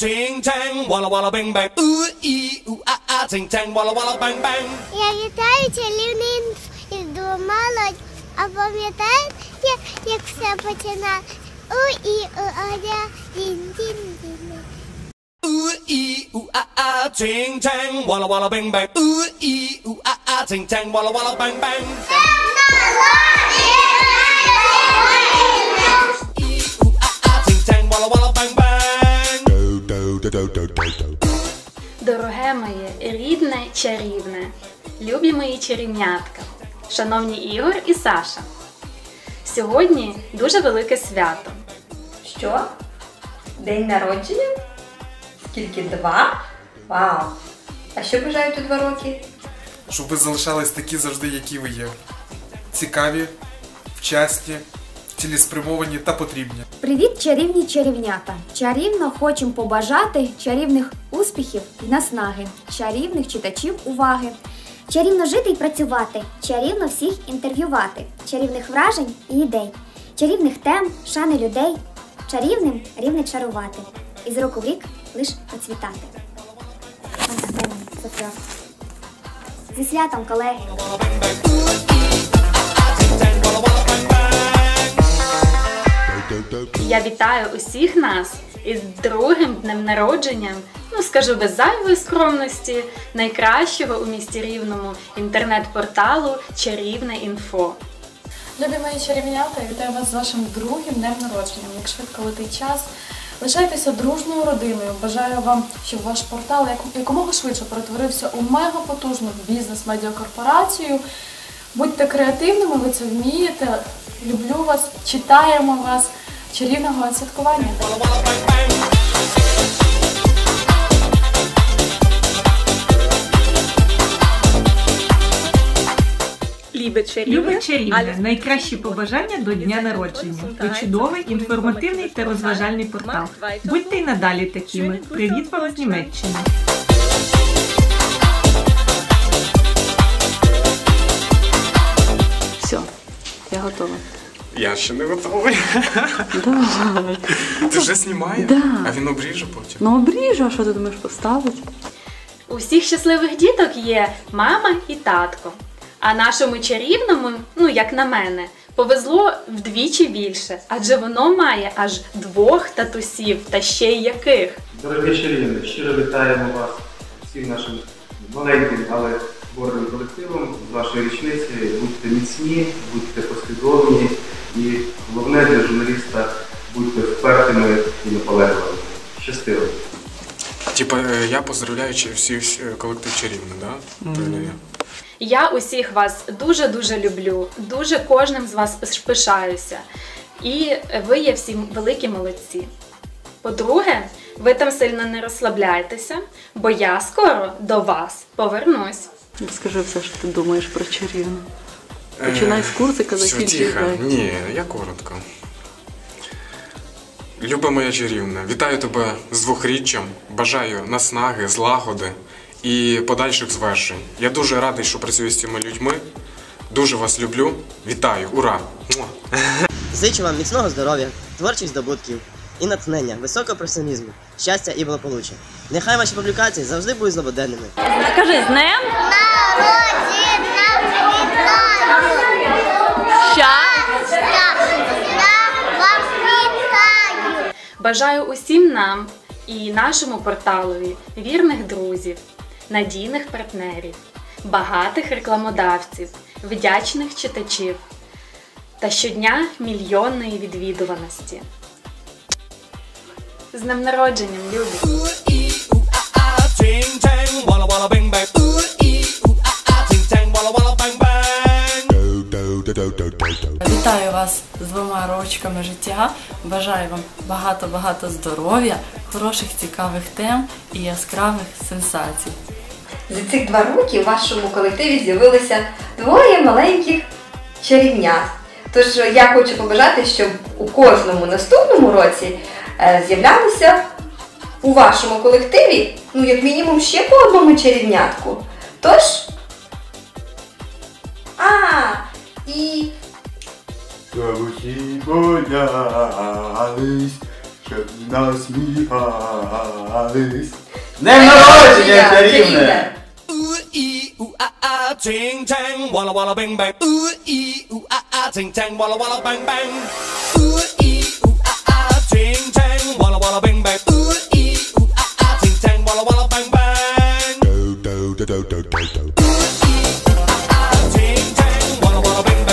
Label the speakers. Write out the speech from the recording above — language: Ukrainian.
Speaker 1: ting tang, walla walla bang bang. Ooh ee ooh ah ah, ting tang, walla walla bang bang.
Speaker 2: Я вітаю чарівний інф молодь. А пам'ятаєте, як все починає? У і у аля дін дін дін.
Speaker 1: Ooh ee ooh ah ah, ting tang, walla walla bang bang. Ooh ee ooh ah ah, ting tang, walla walla bang bang. Ee ooh ah ah, ting tang, walla walla bang bang.
Speaker 3: Дороге моє, рідне, чарівне, любі мої чарівнятка, шановні Ігор і Саша. Сьогодні дуже велике свято.
Speaker 4: Що? День народження? Скільки? Два? Вау! А що бажають у два роки?
Speaker 5: щоб ви залишались такі завжди, які ви є. Цікаві, вчасні, цілеспрямовані та потрібні.
Speaker 6: Привіт, чарівні чарівнята! Чарівно хочемо побажати чарівних успіхів і наснаги, чарівних читачів уваги.
Speaker 2: Чарівно жити і працювати, чарівно всіх інтерв'ювати, чарівних вражень і ідей, чарівних тем, шани людей, чарівним рівне чарувати, і з року в рік лиш процвітати. Зі святом, колеги!
Speaker 3: Я вітаю усіх нас із другим днем народженням, ну скажу без зайвої скромності, найкращого у місті рівному інтернет-порталу Чарівне інфо.
Speaker 7: Любі мої чарівнята, я вітаю вас з вашим другим днем народження. Як швидко летить час. Лишайтеся дружною родиною. Бажаю вам, щоб ваш портал як- якомога швидше перетворився у мегапотужну бізнес-медіакорпорацію. Будьте креативними, ви це вмієте. Люблю вас, читаємо вас. Чарівного святкування.
Speaker 8: Любе чарівне,
Speaker 9: чарівне, найкращі побажання до дня народження. Ви чудовий, інформативний та розважальний портал. Будьте й надалі такими. Привіт вам з Німеччини.
Speaker 8: Готова.
Speaker 5: Я ще не готовий.
Speaker 8: Давай.
Speaker 5: Ти вже знімає?
Speaker 8: Да.
Speaker 5: А він обріже потім.
Speaker 8: Ну обріжу, а що ти думаєш поставити?
Speaker 3: У всіх щасливих діток є мама і татко. А нашому чарівному, ну як на мене, повезло вдвічі більше, адже воно має аж двох татусів, та ще й яких.
Speaker 10: Дорогі чарівни, щиро вітаємо вас всім нашим маленьким, але гордим колективом з вашої річниці. Будьте міцні, будьте послідовні і головне для журналіста будьте впертими і наполегливими. Щастиво!
Speaker 5: Типа, е, я поздравляю чи- всі всі, е, колектив чарівний, да? Я?
Speaker 3: Я усіх вас дуже-дуже люблю, дуже кожним з вас пишаюся. І ви є всі великі молодці. По-друге, ви там сильно не розслабляйтеся, бо я скоро до вас повернусь.
Speaker 8: Скажи все, що ти думаєш про чарівну. Починай з курсика,
Speaker 5: Все,
Speaker 8: закінчуй.
Speaker 5: тихо. Ні, я коротко. Люба моя чарівна, вітаю тебе з двохріччям. Бажаю наснаги, злагоди і подальших звершень. Я дуже радий, що працюю з цими людьми. Дуже вас люблю. Вітаю, ура!
Speaker 11: Зичу вам міцного здоров'я, творчих здобутків і натхнення, високого професіоналізму, щастя і благополуччя. Нехай ваші публікації завжди будуть злободенними.
Speaker 8: Кажи з днем.
Speaker 3: Бажаю усім нам і нашому порталові вірних друзів, надійних партнерів, багатих рекламодавців, вдячних читачів та щодня мільйонної відвідуваності. З днем народженням, любі!
Speaker 7: Вітаю вас з двома рочками життя. Бажаю вам багато-багато здоров'я, хороших цікавих тем і яскравих сенсацій.
Speaker 4: За цих два роки в вашому колективі з'явилося двоє маленьких чарівнят. Тож я хочу побажати, щоб у кожному наступному році е, з'являлося у вашому колективі, ну, як мінімум, ще по одному чарівнятку. Тож. А, і
Speaker 10: Гауси боялись,
Speaker 12: чтоб нас смеялись. Днем народження, чарівне! Ting tang, walla walla bang bang.
Speaker 1: Ooh ee, ooh ah ah, ting tang, walla walla bang bang. Ooh ee, ooh ah ah, ting tang, walla walla bang bang. Ooh ee, ooh ah ah, ting tang, walla walla bang bang.
Speaker 13: Do do do do do do. Ooh ee, ooh ah
Speaker 1: ah, ting tang, walla walla bang.